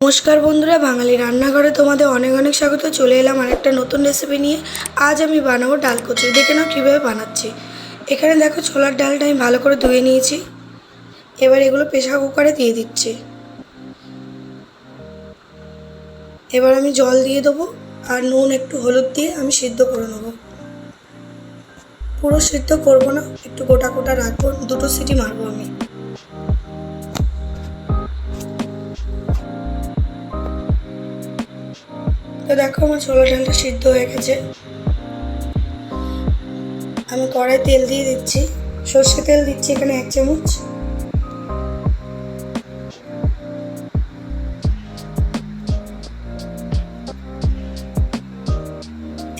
নমস্কার বন্ধুরা, বাঙালি রান্নাঘরে তোমাদের অনেক অনেক স্বাগত। চলে এলাম আর একটা নতুন রেসিপি নিয়ে। আজ আমি বানাবো ডাল কচুরি। দেখে নাও কীভাবে বানাচ্ছি। এখানে দেখো ছোলার ডালটা আমি ভালো করে ধুয়ে নিয়েছি। এবার এগুলো প্রেশার কুকারে দিয়ে দিচ্ছি। এবার আমি জল দিয়ে দেবো আর নুন, একটু হলুদ দিয়ে আমি সিদ্ধ করে নেব। পুরো সিদ্ধ করব না, একটু গোটা গোটা রাখব। দুটো সিটি মারবো আমি। তো দেখো আমার ছোলা ডালটা সিদ্ধ হয়ে গেছে। আমি কড়াই তেল দিয়ে দিচ্ছি। সর্ষে তেল দিচ্ছি এখানে এক চামচ।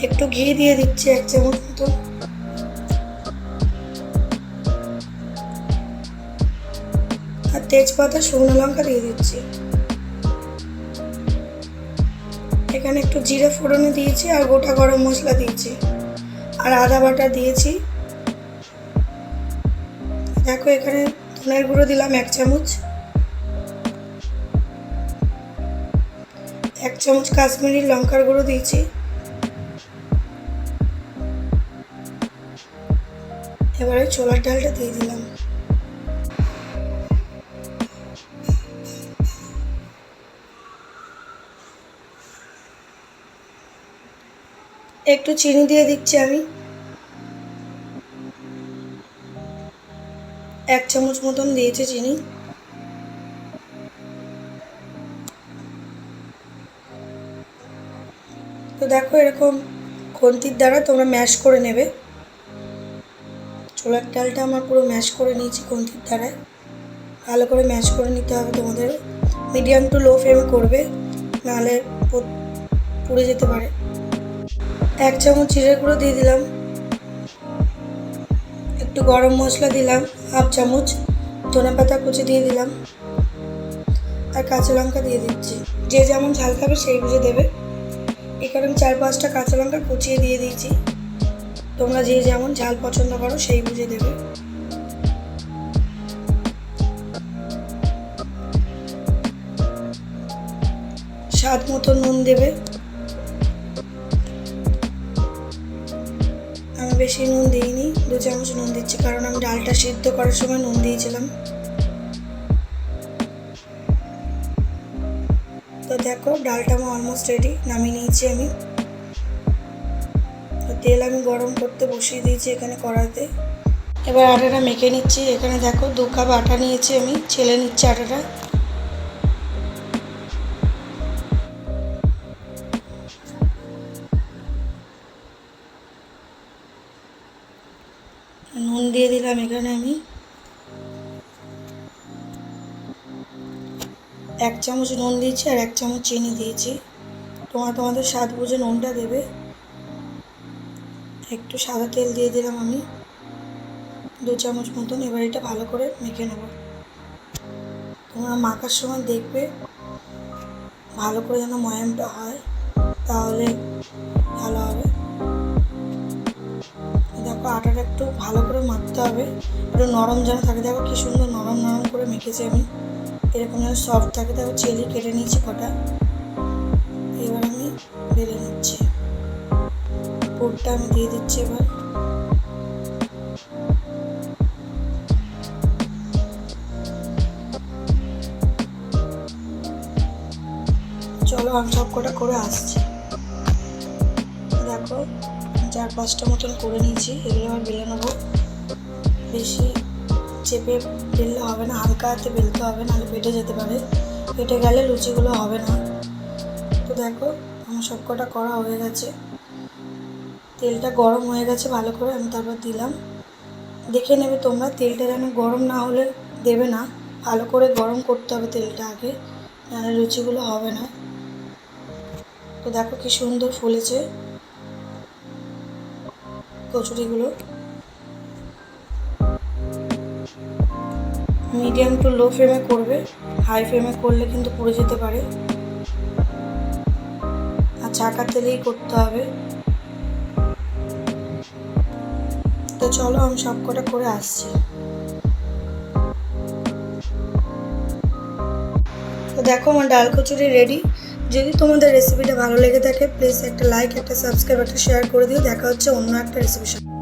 একটু ঘি দিয়ে দিচ্ছি এক চামচ মতো। আর তেজপাতা, শুকনো লঙ্কা দিয়ে দিচ্ছি। এখানে একটু জিরে ফোড়নে দিয়েছি আর গোটা গরম মশলা দিয়েছি। আর আদা বাটা দিয়েছি। দেখো এখানে ধনের গুঁড়ো দিলাম এক চামচ। এক চামচ কাশ্মীরি লঙ্কার গুঁড়ো দিয়েছি। এবারে ছোলার ডালটা দিয়ে দিলাম। একটু চিনি দিয়ে দিচ্ছি আমি। এক চামচ মতন দিয়েছি চিনি। তো দেখো এরকম খন্তির দ্বারা তোমরা ম্যাশ করে নেবে। ছোলার ডালটা আমার পুরো ম্যাশ করে নিয়েছি খন্তির দ্বারায়। ভালো করে ম্যাশ করে নিতে হবে তোমাদের। মিডিয়াম টু লো ফ্লেমে করবে, নাহলে পুড়ে যেতে পারে। এক চামচ জিরে গুঁড়ো দিয়ে দিলাম। একটু গরম মশলা দিলাম, হাফ চামচ ধনে পাতা কুচি দিয়ে দিলাম আর কাঁচা লঙ্কা দিয়ে দিচ্ছি। যে যেমন ঝাল খাবে সেই বুঝে দেবে। এখানে আমি চার পাঁচটা কাঁচা লঙ্কা কুচিয়ে দিয়ে দিয়েছি। তোমরা যে যেমন ঝাল পছন্দ করো সেই বুঝে দেবে। স্বাদ মতো নুন দেবে। বেশি নুন দিইনি, দু চামচ নুন দিচ্ছি, কারণ আমি ডালটা সিদ্ধ করার সময় নুন দিয়েছিলাম। তো দেখো, ডালটা আমার অলমোস্ট রেডি নামিয়ে নিয়েছি আমি। তেল আমি গরম করতে বসিয়ে দিয়েছি এখানে কড়াতে এবার আটাটা মেখে নিচ্ছি, এখানে দেখো দু কাপ আটা নিয়েছি আমি, ছেলে নিচ্ছি আটাটা। নুন দিয়ে দিলাম এখানে আমি। এক চামচ নুন দিয়েছি আর এক চামচ চিনি দিয়েছি। তোমরা তোমাদের স্বাদ বুঝে নুনটা দেবে। একটু সাদা তেল দিয়ে দিলাম আমি। দু চামচ মতন, এবার এটা ভালো করে মেখে নেব। তোমরা মাখার সময় দেখবে, ভালো করে যেন ময়ামটা হয়, তাহলে ভালো হবে। দেখো আটাটা একটু ভালো করে মাখতে হবে। একটু নরম যেন থাকে। দেখো কি সুন্দর নরম নরম করে মেখেছি আমি। এরকম যেন সফট থাকে। দেখো চেলি কেটে নিয়েছি কটা। এবার আমি বেলে নিচ্ছি। পুরটা আমি দিয়ে দিচ্ছি এবার। চলো আমি সব কটা করে আসছি। দেখো চার পাঁচটা মতন করে নিয়েছি এগুলো আবার বেলে নেব। বেশি চেপে বেললে হবে না, হালকা হাতে বেলতে হবে, নাহলে পেটে যেতে পারে। পেটে গেলে লুচিগুলো হবে না। তো দেখো, আমার সব কটা করা হয়ে গেছে। তেলটা গরম হয়ে গেছে, ভালো করে আমি তারপর দিলাম। দেখে নেবে তোমরা, তেলটা যেন গরম না হলে দেবে না। ভালো করে গরম করতে হবে তেলটা আগে, নাহলে লুচিগুলো হবে না। তো দেখো কি সুন্দর ফুলেছে। কচুরিগুলো। মিডিয়াম টু লো ফ্লেমে করবে। হাই ফ্লেমে করলে কিন্তু পুড়ে যেতে পারে। আর চাকা তেলেই করতে হবে। তো চলো আমি সব কটা করে আসছি। তো দেখো আমার ডাল কচুরি রেডি যদি তোমাদের রেসিপিটা ভালো লেগে থাকে প্লিজ একটা লাইক একটা সাবস্ক্রাইব একটা শেয়ার করে দিও। দেখা হচ্ছে অন্য একটা রেসিপির সাথে।